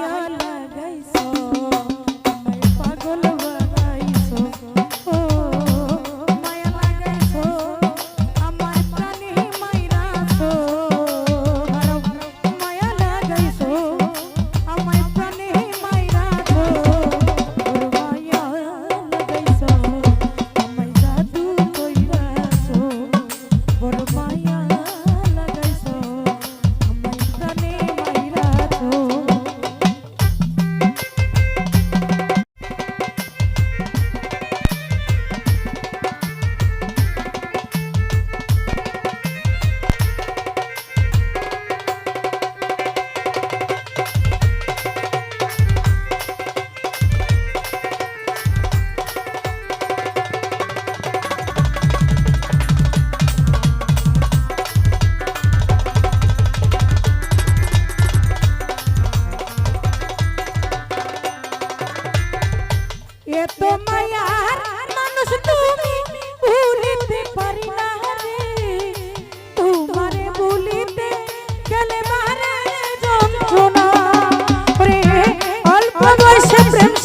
দিয়া লাগাইছো।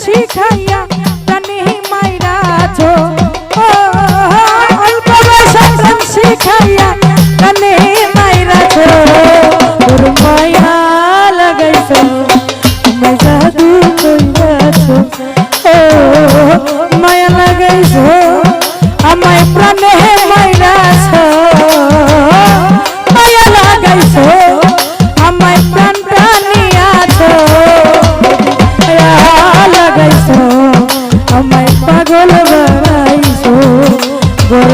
শিখাইয়া প্রাণী মাইরাছো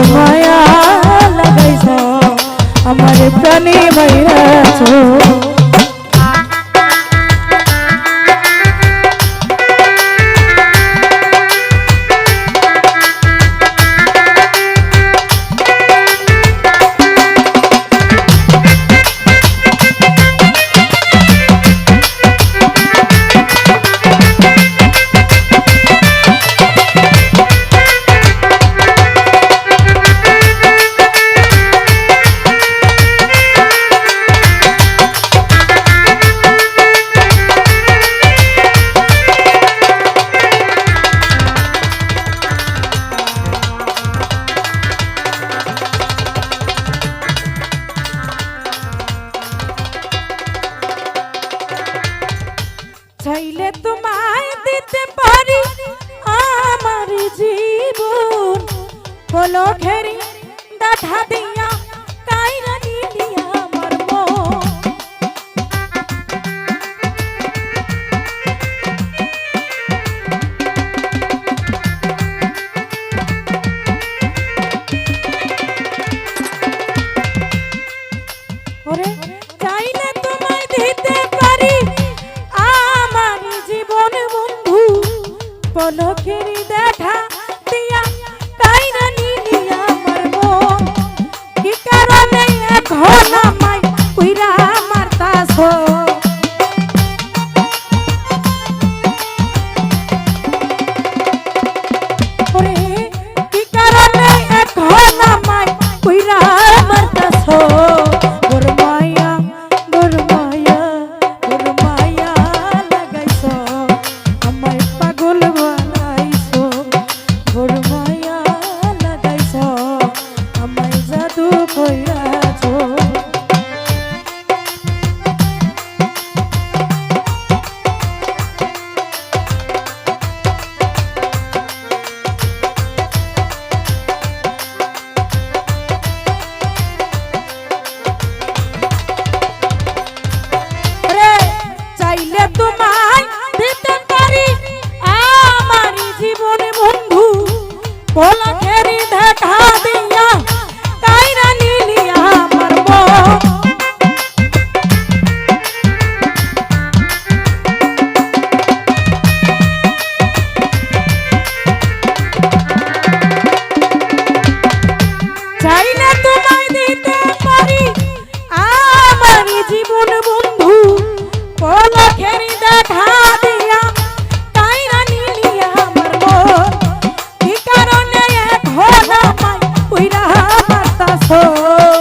মায়া জীবন হলো ঘেরি দাঠা দিয়া পলকের দেখা দিয়া তাই না নিলি আমার মন? কি কারণে এখন আমায় কইরা মারতাছো? Oh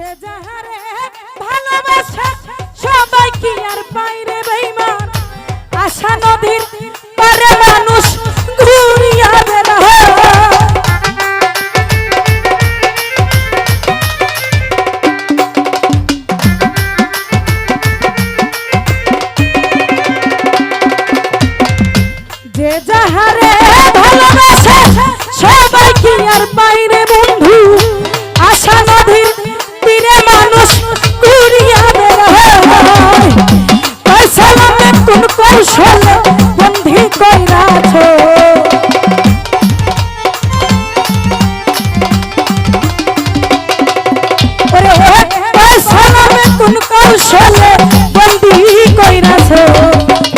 যে যাহারে ভালোবাসা সবাই কি আর বাইরে বেইমান? আশা নদীর পারে মানুষ ঘুরিয়া কোন কৌশলে বন্ধি কইরাছ।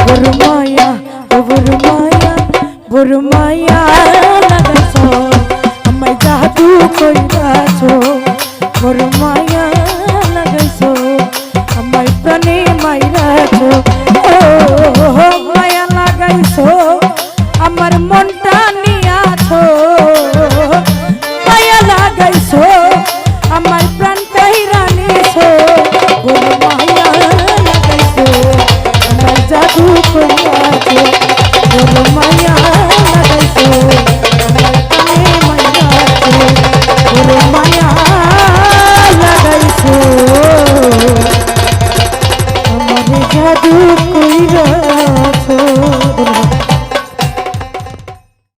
বরমায়া, ও বরমায়া বরমায়া লাগাছ আমায় জাদু কইরাছ। বরমায়া লাগাইছ। আমায় প্রাণে মাইরাছ। ও, মায়া লাগাইছ। আমার মনটা নিয়াছ। মায়া লাগাইছ।